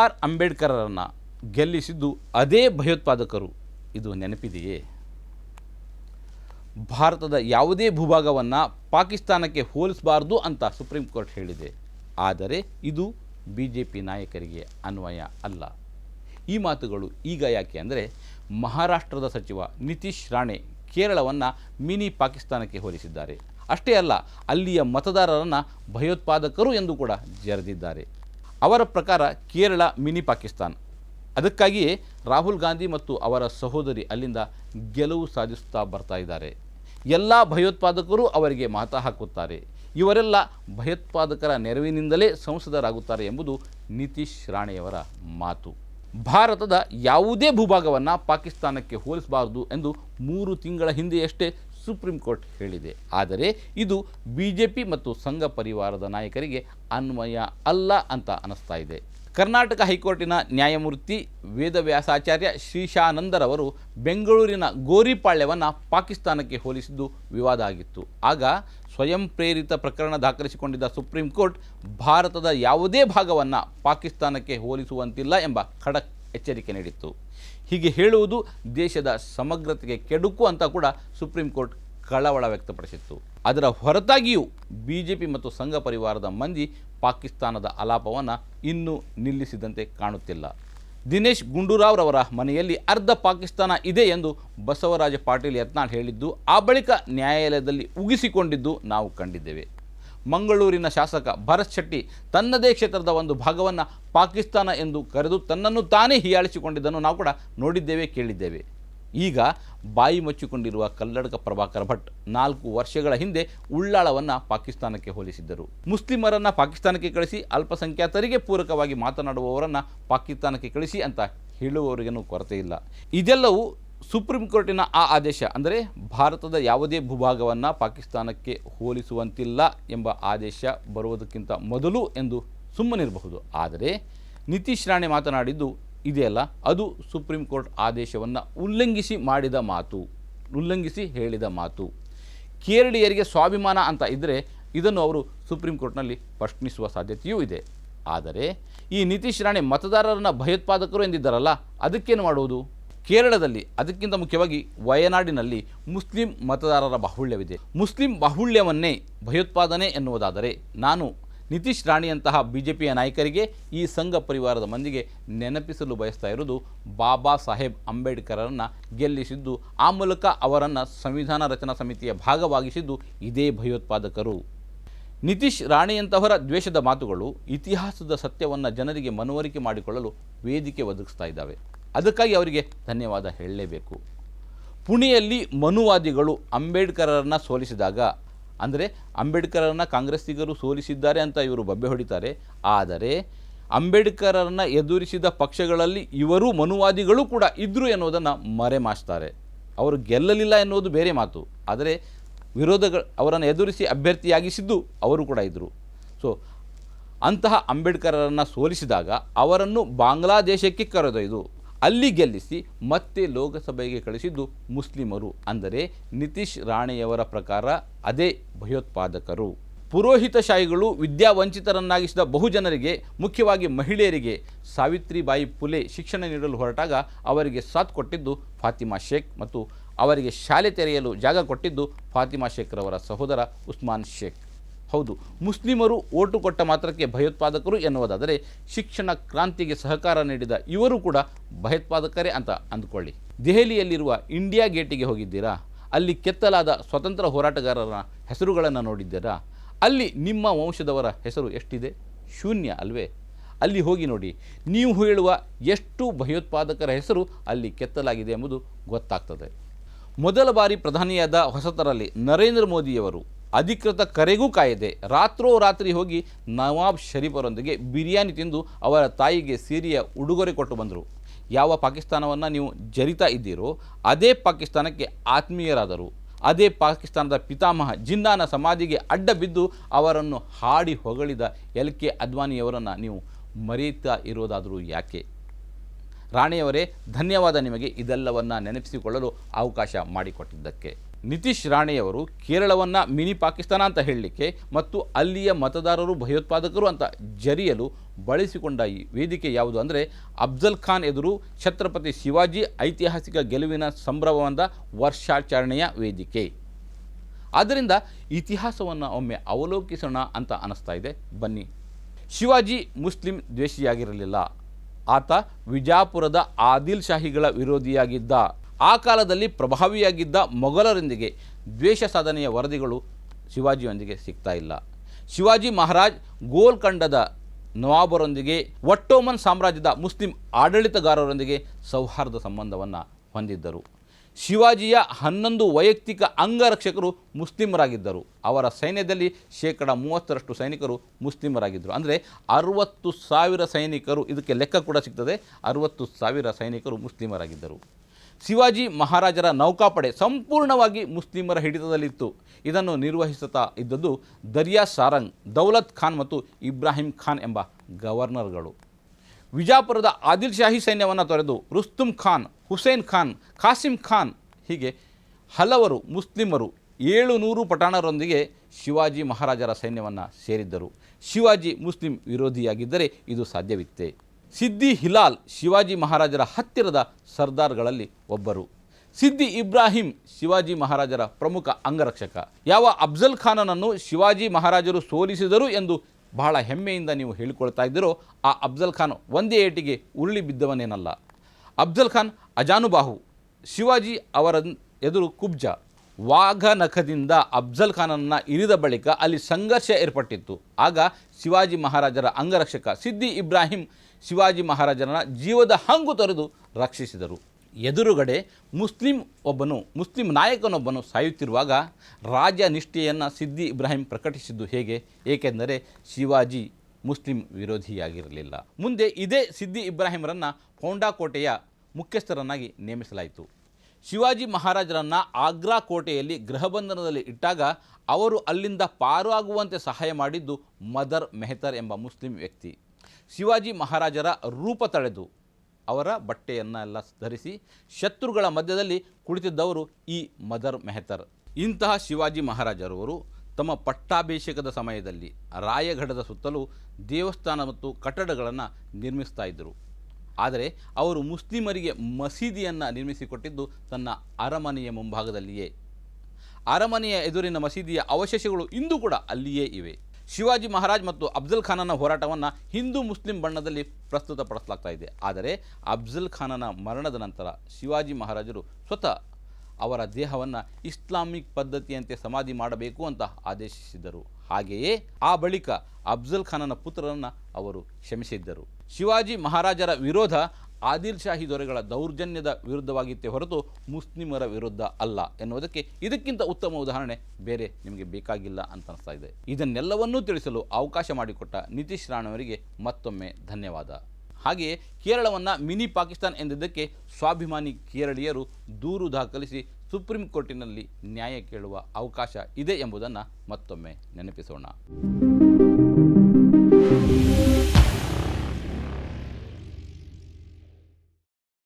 R ಅಂಬೇಡ್ಕರರನ್ನು ಗೆಲ್ಲಿಸಿದ್ದು ಅದೇ ಭಯೋತ್ಪಾದಕರು. ಇದು ನೆನಪಿದೆಯೇ? ಭಾರತದ ಯಾವುದೇ ಭೂಭಾಗವನ್ನು ಪಾಕಿಸ್ತಾನಕ್ಕೆ ಹೋಲಿಸಬಾರ್ದು ಅಂತ ಸುಪ್ರೀಂ ಕೋರ್ಟ್ ಹೇಳಿದೆ. ಆದರೆ ಇದು ಬಿ ಜೆ ಪಿ ನಾಯಕರಿಗೆ ಅನ್ವಯ ಅಲ್ಲ. ಈ ಮಾತುಗಳು ಈಗ ಯಾಕೆ ಅಂದರೆ ಮಹಾರಾಷ್ಟ್ರದ ಸಚಿವ ನಿತೀಶ್ ರಾಣೆ ಕೇರಳವನ್ನು ಮಿನಿ ಪಾಕಿಸ್ತಾನಕ್ಕೆ ಹೋಲಿಸಿದ್ದಾರೆ. ಅಷ್ಟೇ ಅಲ್ಲ, ಅಲ್ಲಿಯ ಮತದಾರರನ್ನು ಭಯೋತ್ಪಾದಕರು ಎಂದು ಕೂಡ ಜರೆದಿದ್ದಾರೆ. ಅವರ ಪ್ರಕಾರ ಕೇರಳ ಮಿನಿ ಪಾಕಿಸ್ತಾನ್. ಅದಕ್ಕಾಗಿಯೇ ರಾಹುಲ್ ಗಾಂಧಿ ಮತ್ತು ಅವರ ಸಹೋದರಿ ಅಲ್ಲಿಂದ ಗೆಲುವು ಸಾಧಿಸುತ್ತಾ ಬರ್ತಾ ಇದ್ದಾರೆ. ಎಲ್ಲ ಭಯೋತ್ಪಾದಕರು ಅವರಿಗೆ ಮಾತ ಹಾಕುತ್ತಾರೆ. ಇವರೆಲ್ಲ ಭಯೋತ್ಪಾದಕರ ನೆರವಿನಿಂದಲೇ ಸಂಸದರಾಗುತ್ತಾರೆ ಎಂಬುದು ನಿತೀಶ್ ರಾಣೆಯವರ ಮಾತು. ಭಾರತದ ಯಾವುದೇ ಭೂಭಾಗವನ್ನು ಪಾಕಿಸ್ತಾನಕ್ಕೆ ಹೋಲಿಸಬಾರದು ಎಂದು ಮೂರು ತಿಂಗಳ ಹಿಂದೆಯಷ್ಟೇ ಸುಪ್ರೀಂ ಕೋರ್ಟ್ ಹೇಳಿದೆ. ಆದರೆ ಇದು ಬಿ ಜೆ ಪಿ ಮತ್ತು ಸಂಘ ಪರಿವಾರದ ನಾಯಕರಿಗೆ ಅನ್ವಯ ಅಲ್ಲ ಅಂತ ಅನಿಸ್ತಾ ಇದೆ. ಕರ್ನಾಟಕ ಹೈಕೋರ್ಟಿನ ನ್ಯಾಯಮೂರ್ತಿ ವೇದವ್ಯಾಸಾಚಾರ್ಯ ಶ್ರೀಶಾನಂದರವರು ಬೆಂಗಳೂರಿನ ಗೋರಿಪಾಳ್ಯವನ್ನು ಪಾಕಿಸ್ತಾನಕ್ಕೆ ಹೋಲಿಸಿದ್ದು ವಿವಾದ ಆಗಿತ್ತು. ಆಗ ಸ್ವಯಂ ಪ್ರೇರಿತ ಪ್ರಕರಣ ದಾಖಲಿಸಿಕೊಂಡಿದ್ದ ಸುಪ್ರೀಂ ಕೋರ್ಟ್ ಭಾರತದ ಯಾವುದೇ ಭಾಗವನ್ನು ಪಾಕಿಸ್ತಾನಕ್ಕೆ ಹೋಲಿಸುವಂತಿಲ್ಲ ಎಂಬ ಖಡಕ್ ಎಚ್ಚರಿಕೆ ನೀಡಿತ್ತು. ಹೀಗೆ ಹೇಳುವುದು ದೇಶದ ಸಮಗ್ರತೆಗೆ ಕೆಡುಕು ಅಂತ ಕೂಡ ಸುಪ್ರೀಂ ಕೋರ್ಟ್ ಕಳವಳ ವ್ಯಕ್ತಪಡಿಸಿತ್ತು. ಅದರ ಹೊರತಾಗಿಯೂ ಬಿ ಜೆ ಪಿ ಮತ್ತು ಸಂಘ ಪರಿವಾರದ ಮಂದಿ ಪಾಕಿಸ್ತಾನದ ಅಲಾಪವನ್ನು ಇನ್ನೂ ನಿಲ್ಲಿಸಿದಂತೆ ಕಾಣುತ್ತಿಲ್ಲ. ದಿನೇಶ್ ಗುಂಡೂರಾವ್ರವರ ಮನೆಯಲ್ಲಿ ಅರ್ಧ ಪಾಕಿಸ್ತಾನ ಇದೆ ಎಂದು ಬಸವರಾಜ ಪಾಟೀಲ್ ಯತ್ನಾಳ್ ಹೇಳಿದ್ದು, ಆ ಬಳಿಕ ನ್ಯಾಯಾಲಯದಲ್ಲಿ ಉಗಿಸಿಕೊಂಡಿದ್ದು ನಾವು ಕಂಡಿದ್ದೇವೆ. ಮಂಗಳೂರಿನ ಶಾಸಕ ಭರತ್ ಶೆಟ್ಟಿ ತನ್ನದೇ ಕ್ಷೇತ್ರದ ಒಂದು ಭಾಗವನ್ನು ಪಾಕಿಸ್ತಾನ ಎಂದು ಕರೆದು ತನ್ನನ್ನು ತಾನೇ ಹೀಯಾಳಿಸಿಕೊಂಡಿದ್ದನ್ನು ನಾವು ಕೂಡ ನೋಡಿದ್ದೇವೆ, ಕೇಳಿದ್ದೇವೆ. ಈಗ ಬಾಯಿ ಮುಚ್ಚಿಕೊಂಡಿರುವ ಕಲ್ಲಡಕ ಪ್ರಭಾಕರ ಭಟ್ ನಾಲ್ಕು ವರ್ಷಗಳ ಹಿಂದೆ ಉಳ್ಳಾಳವನ್ನು ಪಾಕಿಸ್ತಾನಕ್ಕೆ ಹೋಲಿಸಿದ್ದರು. ಮುಸ್ಲಿಮರನ್ನು ಪಾಕಿಸ್ತಾನಕ್ಕೆ ಕಳಿಸಿ ಅಲ್ಪಸಂಖ್ಯಾತರಿಗೆ ಪೂರಕವಾಗಿ ಮಾತನಾಡುವವರನ್ನು ಪಾಕಿಸ್ತಾನಕ್ಕೆ ಕಳಿಸಿ ಅಂತ ಹೇಳುವವರಿಗೇನು ಕೊರತೆ ಇಲ್ಲ. ಇದೆಲ್ಲವೂ ಸುಪ್ರೀಂ ಕೋರ್ಟಿನ ಆ ಆದೇಶ, ಅಂದರೆ ಭಾರತದ ಯಾವುದೇ ಭೂಭಾಗವನ್ನು ಪಾಕಿಸ್ತಾನಕ್ಕೆ ಹೋಲಿಸುವಂತಿಲ್ಲ ಎಂಬ ಆದೇಶ ಬರುವುದಕ್ಕಿಂತ ಮೊದಲು ಎಂದು ಸುಮ್ಮನಿರಬಹುದು. ಆದರೆ ನಿತೀಶ್ ರಾಣೆ ಮಾತನಾಡಿದ್ದು ಇದೆಯಲ್ಲ, ಅದು ಸುಪ್ರೀಂ ಕೋರ್ಟ್ ಆದೇಶವನ್ನು ಉಲ್ಲಂಘಿಸಿ ಮಾಡಿದ ಮಾತು, ಉಲ್ಲಂಘಿಸಿ ಹೇಳಿದ ಮಾತು. ಕೇರಳೀಯರಿಗೆ ಸ್ವಾಭಿಮಾನ ಅಂತ ಇದ್ದರೆ ಇದನ್ನು ಅವರು ಸುಪ್ರೀಂ ಕೋರ್ಟ್ನಲ್ಲಿ ಪ್ರಶ್ನಿಸುವ ಸಾಧ್ಯತೆಯೂ ಇದೆ. ಆದರೆ ಈ ನಿತೀಶ್ ರಾಣೆ ಮತದಾರರನ್ನು ಭಯೋತ್ಪಾದಕರು ಎಂದಿದ್ದಾರಲ್ಲ, ಅದಕ್ಕೇನು ಮಾಡುವುದು ಕೇರಳದಲ್ಲಿ, ಅದಕ್ಕಿಂತ ಮುಖ್ಯವಾಗಿ ವಯನಾಡಿನಲ್ಲಿ ಮುಸ್ಲಿಂ ಮತದಾರರ ಬಾಹುಳ್ಯವಿದೆ. ಮುಸ್ಲಿಂ ಬಾಹುಳ್ಯವನ್ನೇ ಭಯೋತ್ಪಾದನೆ ಎನ್ನುವುದಾದರೆ ನಾನು ನಿತೀಶ್ ರಾಣಿಯಂತಹ ಬಿ ಜೆ ಪಿಯ ನಾಯಕರಿಗೆ ಈ ಸಂಘ ಪರಿವಾರದ ಮಂದಿಗೆ ನೆನಪಿಸಲು ಬಯಸ್ತಾ ಇರುವುದು ಬಾಬಾ ಸಾಹೇಬ್ ಅಂಬೇಡ್ಕರನ್ನು ಗೆಲ್ಲಿಸಿದ್ದು, ಆ ಮೂಲಕ ಅವರನ್ನು ಸಂವಿಧಾನ ರಚನಾ ಸಮಿತಿಯ ಭಾಗವಾಗಿಸಿದ್ದು ಇದೇ ಭಯೋತ್ಪಾದಕರು. ನಿತೀಶ್ ರಾಣಿಯಂತಹವರ ದ್ವೇಷದ ಮಾತುಗಳು ಇತಿಹಾಸದ ಸತ್ಯವನ್ನು ಜನರಿಗೆ ಮನವರಿಕೆ ಮಾಡಿಕೊಳ್ಳಲು ವೇದಿಕೆ ಒದಗಿಸ್ತಾ ಇದ್ದಾವೆ. ಅದಕ್ಕಾಗಿ ಅವರಿಗೆ ಧನ್ಯವಾದ ಹೇಳಲೇಬೇಕು. ಪುಣೆಯಲ್ಲಿ ಮನುವಾದಿಗಳು ಅಂಬೇಡ್ಕರರನ್ನು ಸೋಲಿಸಿದಾಗ ಅಂದರೆ ಅಂಬೇಡ್ಕರನ್ನು ಕಾಂಗ್ರೆಸ್ಸಿಗರು ಸೋಲಿಸಿದ್ದಾರೆ ಅಂತ ಇವರು ಬಬ್ಬೆ ಹೊಡಿತಾರೆ. ಆದರೆ ಅಂಬೇಡ್ಕರನ್ನು ಎದುರಿಸಿದ ಪಕ್ಷಗಳಲ್ಲಿ ಇವರು ಮನುವಾದಿಗಳು ಕೂಡ ಇದ್ದರು ಎನ್ನುವುದನ್ನು ಮರೆಮಾಚ್ತಾರೆ ಅವರು ಗೆಲ್ಲಲಿಲ್ಲ ಎನ್ನುವುದು ಬೇರೆ ಮಾತು. ಆದರೆ ವಿರೋಧಗಳು ಅವರನ್ನು ಎದುರಿಸಿ ಅಭ್ಯರ್ಥಿಯಾಗಿಸಿದ್ದು ಅವರು ಕೂಡ ಇದ್ದರು ಸೊ, ಅಂತಹ ಅಂಬೇಡ್ಕರರನ್ನು ಸೋಲಿಸಿದಾಗ ಅವರನ್ನು ಬಾಂಗ್ಲಾದೇಶಕ್ಕೆ ಕರೆದೊಯ್ದು. ಅಲ್ಲಿ ಗೆಲ್ಲಿಸಿ ಮತ್ತೆ ಲೋಕಸಭೆಗೆ ಕಳಿಸಿದ್ದು ಮುಸ್ಲಿಮರು. ಅಂದರೆ ನಿತೀಶ್ ರಾಣೆಯವರ ಪ್ರಕಾರ ಅದೇ ಭಯೋತ್ಪಾದಕರು. ಪುರೋಹಿತಶಾಹಿಗಳು ವಿದ್ಯಾವಂಚಿತರನ್ನಾಗಿಸಿದ ಬಹುಜನರಿಗೆ, ಮುಖ್ಯವಾಗಿ ಮಹಿಳೆಯರಿಗೆ ಸಾವಿತ್ರಿಬಾಯಿ ಪುಲೆ ಶಿಕ್ಷಣ ನೀಡಲು ಹೊರಟಾಗ ಅವರಿಗೆ ಸಾಥ್ ಕೊಟ್ಟಿದ್ದು ಫಾತಿಮಾ ಶೇಖ್ ಮತ್ತು ಅವರಿಗೆ ಶಾಲೆ ತೆರೆಯಲು ಜಾಗ ಕೊಟ್ಟಿದ್ದು ಫಾತಿಮಾ ಶೇಖ್ರವರ ಸಹೋದರ ಉಸ್ಮಾನ್ ಶೇಖ್. ಹೌದು. ಮುಸ್ಲಿಮರು ಓಟು ಕೊಟ್ಟ ಮಾತ್ರಕ್ಕೆ ಭಯೋತ್ಪಾದಕರು ಎನ್ನುವುದಾದರೆ ಶಿಕ್ಷಣ ಕ್ರಾಂತಿಗೆ ಸಹಕಾರ ನೀಡಿದ ಇವರು ಕೂಡ ಭಯೋತ್ಪಾದಕರೇ ಅಂತ ಅಂದುಕೊಳ್ಳಿ. ದೆಹಲಿಯಲ್ಲಿರುವ ಇಂಡಿಯಾ ಗೇಟಿಗೆ ಹೋಗಿದ್ದೀರಾ? ಅಲ್ಲಿ ಕೆತ್ತಲಾದ ಸ್ವತಂತ್ರ ಹೋರಾಟಗಾರರ ಹೆಸರುಗಳನ್ನು ನೋಡಿದ್ದೀರಾ? ಅಲ್ಲಿ ನಿಮ್ಮ ವಂಶದವರ ಹೆಸರು ಎಷ್ಟಿದೆ? ಶೂನ್ಯ ಅಲ್ವೇ? ಅಲ್ಲಿ ಹೋಗಿ ನೋಡಿ. ನೀವು ಹೇಳುವ ಎಷ್ಟು ಭಯೋತ್ಪಾದಕರ ಹೆಸರು ಅಲ್ಲಿ ಕೆತ್ತಲಾಗಿದೆ ಎಂಬುದು ಗೊತ್ತಾಗ್ತದೆ. ಮೊದಲ ಬಾರಿ ಪ್ರಧಾನಿಯಾದ ಹೊಸತರಲ್ಲಿ ನರೇಂದ್ರ ಮೋದಿಯವರು ಅಧಿಕೃತ ಕರೆಗೂ ಕಾಯದೆ ರಾತ್ರೋರಾತ್ರಿ ಹೋಗಿ ನವಾಬ್ ಶರೀಫರೊಂದಿಗೆ ಬಿರಿಯಾನಿ ತಿಂದು ಅವರ ತಾಯಿಗೆ ಸೀರೆಯ ಉಡುಗೊರೆ ಕೊಟ್ಟು ಬಂದರು. ಯಾವ ಪಾಕಿಸ್ತಾನವನ್ನು ನೀವು ಜರಿತಾ ಇದ್ದೀರೋ, ಅದೇ ಪಾಕಿಸ್ತಾನಕ್ಕೆ ಆತ್ಮೀಯರಾದರು. ಅದೇ ಪಾಕಿಸ್ತಾನದ ಪಿತಾಮಹ ಜಿನ್ನಾನ ಸಮಾಧಿಗೆ ಅಡ್ಡ ಬಿದ್ದು ಅವರನ್ನು ಹಾಡಿ ಹೊಗಳಿದ ಎಲ್ ಕೆ ಅದ್ವಾನಿಯವರನ್ನು ನೀವು ಮರೆಯುತ್ತಾ ಇರೋದಾದರೂ ಯಾಕೆ? ರಾಣಿಯವರೇ, ಧನ್ಯವಾದ ನಿಮಗೆ ಇದೆಲ್ಲವನ್ನು ನೆನಪಿಸಿಕೊಳ್ಳಲು ಅವಕಾಶ ಮಾಡಿಕೊಟ್ಟಿದ್ದಕ್ಕೆ. ನಿತೀಶ್ ರಾಣೆಯವರು ಕೇರಳವನ್ನು ಮಿನಿ ಪಾಕಿಸ್ತಾನ ಅಂತ ಹೇಳಲಿಕ್ಕೆ ಮತ್ತು ಅಲ್ಲಿಯ ಮತದಾರರು ಭಯೋತ್ಪಾದಕರು ಅಂತ ಜರಿಯಲು ಬಳಸಿಕೊಂಡ ಈ ವೇದಿಕೆ ಯಾವುದು ಅಂದರೆ ಅಫ್ಜಲ್ ಖಾನ್ ಎದುರು ಛತ್ರಪತಿ ಶಿವಾಜಿ ಐತಿಹಾಸಿಕ ಗೆಲುವಿನ ಸಂಭ್ರಮವಾದ ವರ್ಷಾಚರಣೆಯ ವೇದಿಕೆ. ಆದ್ದರಿಂದ ಇತಿಹಾಸವನ್ನು ಒಮ್ಮೆ ಅವಲೋಕಿಸೋಣ ಅಂತ ಅನ್ನಿಸ್ತಾ ಇದೆ. ಬನ್ನಿ. ಶಿವಾಜಿ ಮುಸ್ಲಿಂ ದ್ವೇಷಿಯಾಗಿರಲಿಲ್ಲ. ಆತ ವಿಜಾಪುರದ ಆದಿಲ್ ಶಾಹಿಗಳ ವಿರೋಧಿಯಾಗಿದ್ದ. ಆ ಕಾಲದಲ್ಲಿ ಪ್ರಭಾವಿಯಾಗಿದ್ದ ಮೊಘಲರೊಂದಿಗೆ ದ್ವೇಷ ಸಾಧನೆಯ ವರದಿಗಳು ಶಿವಾಜಿಯೊಂದಿಗೆ ಸಿಗ್ತಾ ಇಲ್ಲ. ಶಿವಾಜಿ ಮಹಾರಾಜ್ ಗೋಲ್ಕಂಡದ ನವಾಬರೊಂದಿಗೆ, ಒಟ್ಟೋಮನ್ ಸಾಮ್ರಾಜ್ಯದ ಮುಸ್ಲಿಂ ಆಡಳಿತಗಾರರೊಂದಿಗೆ ಸೌಹಾರ್ದ ಸಂಬಂಧವನ್ನು ಹೊಂದಿದ್ದರು. ಶಿವಾಜಿಯ ಹನ್ನೊಂದು ವೈಯಕ್ತಿಕ ಅಂಗರಕ್ಷಕರು ಮುಸ್ಲಿಮರಾಗಿದ್ದರು. ಅವರ ಸೈನ್ಯದಲ್ಲಿ ಶೇಕಡ ಮೂವತ್ತರಷ್ಟು ಸೈನಿಕರು ಮುಸ್ಲಿಮರಾಗಿದ್ದರು. ಅಂದರೆ ಅರುವತ್ತು ಸಾವಿರ ಸೈನಿಕರು, ಇದಕ್ಕೆ ಲೆಕ್ಕ ಕೂಡ ಸಿಗ್ತದೆ. ಅರುವತ್ತು ಸಾವಿರ ಸೈನಿಕರು ಮುಸ್ಲಿಮರಾಗಿದ್ದರು. ಶಿವಾಜಿ ಮಹಾರಾಜರ ನೌಕಾಪಡೆ ಸಂಪೂರ್ಣವಾಗಿ ಮುಸ್ಲಿಮರ ಹಿಡಿತದಲ್ಲಿತ್ತು. ಇದನ್ನು ನಿರ್ವಹಿಸುತ್ತಾ ಇದ್ದದ್ದು ದರಿಯಾ ಸಾರಂಗ್, ದೌಲತ್ ಖಾನ್ ಮತ್ತು ಇಬ್ರಾಹಿಂ ಖಾನ್ ಎಂಬ ಗವರ್ನರ್ಗಳು. ವಿಜಾಪುರದ ಆದಿಲ್ ಶಾಹಿ ಸೈನ್ಯವನ್ನು ತೊರೆದು ರುಸ್ತುಮ್ ಖಾನ್, ಹುಸೇನ್ ಖಾನ್, ಖಾಸಿಂ ಖಾನ್ ಹೀಗೆ ಹಲವರು ಮುಸ್ಲಿಮರು ಏಳು ನೂರು ಪಠಾಣರೊಂದಿಗೆ ಶಿವಾಜಿ ಮಹಾರಾಜರ ಸೈನ್ಯವನ್ನು ಸೇರಿದ್ದರು. ಶಿವಾಜಿ ಮುಸ್ಲಿಂ ವಿರೋಧಿಯಾಗಿದ್ದರೆ ಇದು ಸಾಧ್ಯವಿತ್ತೆ? ಸಿದ್ದಿ ಹಿಲಾಲ್ ಶಿವಾಜಿ ಮಹಾರಾಜರ ಹತ್ತಿರದ ಸರ್ದಾರ್ಗಳಲ್ಲಿ ಒಬ್ಬರು. ಸಿದ್ದಿ ಇಬ್ರಾಹಿಂ ಶಿವಾಜಿ ಮಹಾರಾಜರ ಪ್ರಮುಖ ಅಂಗರಕ್ಷಕ. ಯಾವ ಅಫ್ಜಲ್ ಖಾನನನ್ನು ಶಿವಾಜಿ ಮಹಾರಾಜರು ಸೋಲಿಸಿದರು ಎಂದು ಬಹಳ ಹೆಮ್ಮೆಯಿಂದ ನೀವು ಹೇಳಿಕೊಳ್ತಾ ಇದ್ದೀರೋ, ಆ ಅಫ್ಜಲ್ ಖಾನ್ ಒಂದೇ ಏಟಿಗೆ ಉರುಳಿ ಬಿದ್ದವನೇನಲ್ಲ. ಅಫ್ಜಲ್ ಖಾನ್ ಅಜಾನುಬಾಹು, ಶಿವಾಜಿ ಅವರ ಎದುರು ಕುಬ್ಜ. ವಾಘನಖದಿಂದ ಅಫ್ಜಲ್ ಖಾನನ್ನು ಇರಿದ ಬಳಿಕ ಅಲ್ಲಿ ಸಂಘರ್ಷ ಏರ್ಪಟ್ಟಿತ್ತು. ಆಗ ಶಿವಾಜಿ ಮಹಾರಾಜರ ಅಂಗರಕ್ಷಕ ಸಿದ್ದಿ ಇಬ್ರಾಹಿಂ ಶಿವಾಜಿ ಮಹಾರಾಜರನ್ನು ಜೀವದ ಹಂಗು ತೊರೆದು ರಕ್ಷಿಸಿದರು. ಎದುರುಗಡೆ ಮುಸ್ಲಿಂ ಒಬ್ಬನು, ಮುಸ್ಲಿಂ ನಾಯಕನೊಬ್ಬನು ಸಾಯುತ್ತಿರುವಾಗ ರಾಜ ನಿಷ್ಠೆಯನ್ನು ಸಿದ್ದಿ ಇಬ್ರಾಹಿಂ ಪ್ರಕಟಿಸಿದ್ದು ಹೇಗೆ? ಏಕೆಂದರೆ ಶಿವಾಜಿ ಮುಸ್ಲಿಂ ವಿರೋಧಿಯಾಗಿರಲಿಲ್ಲ. ಮುಂದೆ ಇದೇ ಸಿದ್ದಿ ಇಬ್ರಾಹಿಂರನ್ನು ಪೌಂಡಾ ಕೋಟೆಯ ಮುಖ್ಯಸ್ಥರನ್ನಾಗಿ ನೇಮಿಸಲಾಯಿತು. ಶಿವಾಜಿ ಮಹಾರಾಜರನ್ನು ಆಗ್ರಾ ಕೋಟೆಯಲ್ಲಿ ಗೃಹಬಂಧನದಲ್ಲಿ ಇಟ್ಟಾಗ ಅವರು ಅಲ್ಲಿಂದ ಪಾರಾಗುವಂತೆ ಸಹಾಯ ಮಾಡಿದ್ದು ಮದರ್ ಮೆಹತರ್ ಎಂಬ ಮುಸ್ಲಿಂ ವ್ಯಕ್ತಿ. ಶಿವಾಜಿ ಮಹಾರಾಜರ ರೂಪ ತಳೆದು ಅವರ ಬಟ್ಟೆಯನ್ನೆಲ್ಲ ಧರಿಸಿ ಶತ್ರುಗಳ ಮಧ್ಯದಲ್ಲಿ ಕುಳಿತಿದ್ದವರು ಈ ಮದರ್ ಮೆಹತರ್. ಇಂತಹ ಶಿವಾಜಿ ಮಹಾರಾಜರವರು ತಮ್ಮ ಪಟ್ಟಾಭಿಷೇಕದ ಸಮಯದಲ್ಲಿ ರಾಯಗಢದ ಸುತ್ತಲೂ ದೇವಸ್ಥಾನ ಮತ್ತು ಕಟ್ಟಡಗಳನ್ನು ನಿರ್ಮಿಸ್ತಾ ಇದ್ದರು. ಆದರೆ ಅವರು ಮುಸ್ಲಿಮರಿಗೆ ಮಸೀದಿಯನ್ನು ನಿರ್ಮಿಸಿಕೊಟ್ಟಿದ್ದು ತನ್ನ ಅರಮನೆಯ ಮುಂಭಾಗದಲ್ಲಿಯೇ. ಅರಮನೆಯ ಎದುರಿನ ಮಸೀದಿಯ ಅವಶೇಷಗಳು ಇಂದು ಕೂಡ ಅಲ್ಲಿಯೇ ಇವೆ. ಶಿವಾಜಿ ಮಹಾರಾಜ್ ಮತ್ತು ಅಫ್ಜಲ್ ಖಾನನ ಹೋರಾಟವನ್ನು ಹಿಂದೂ ಮುಸ್ಲಿಂ ಬಣ್ಣದಲ್ಲಿ ಪ್ರಸ್ತುತಪಡಿಸಲಾಗ್ತಾ ಇದೆ. ಆದರೆ ಅಫ್ಜಲ್ ಖಾನನ ಮರಣದ ನಂತರ ಶಿವಾಜಿ ಮಹಾರಾಜರು ಸ್ವತಃ ಅವರ ದೇಹವನ್ನು ಇಸ್ಲಾಮಿಕ್ ಪದ್ಧತಿಯಂತೆ ಸಮಾಧಿ ಮಾಡಬೇಕು ಅಂತ ಆದೇಶಿಸಿದರು ಹಾಗೆಯೇ ಆ ಬಳಿಕ ಅಫ್ಜಲ್ ಖಾನನ ಪುತ್ರರನ್ನು ಅವರು ಕ್ಷಮಿಸಿದ್ದರು. ಶಿವಾಜಿ ಮಹಾರಾಜರ ವಿರೋಧ ಆದಿಲ್ ಶಾಹಿ ದೊರೆಗಳ ದೌರ್ಜನ್ಯದ ವಿರುದ್ಧವಾಗಿತ್ತೇ ಹೊರತು ಮುಸ್ಲಿಮರ ವಿರುದ್ಧ ಅಲ್ಲ ಎನ್ನುವುದಕ್ಕೆ ಇದಕ್ಕಿಂತ ಉತ್ತಮ ಉದಾಹರಣೆ ಬೇರೆ ನಿಮಗೆ ಬೇಕಾಗಿಲ್ಲ ಅಂತ ಅನಿಸ್ತಾ ಇದೆ. ಇದನ್ನೆಲ್ಲವನ್ನೂ ತಿಳಿಸಲು ಅವಕಾಶ ಮಾಡಿಕೊಟ್ಟ ನಿತೀಶ್ ರಾಣವರಿಗೆ ಮತ್ತೊಮ್ಮೆ ಧನ್ಯವಾದ. ಹಾಗೆಯೇ ಕೇರಳವನ್ನು ಮಿನಿ ಪಾಕಿಸ್ತಾನ್ ಎಂದಿದ್ದಕ್ಕೆ ಸ್ವಾಭಿಮಾನಿ ಕೇರಳೀಯರು ದೂರು ದಾಖಲಿಸಿ ಸುಪ್ರೀಂ ಕೋರ್ಟಿನಲ್ಲಿ ನ್ಯಾಯ ಕೇಳುವ ಅವಕಾಶ ಇದೆ ಎಂಬುದನ್ನು ಮತ್ತೊಮ್ಮೆ ನೆನಪಿಸೋಣ.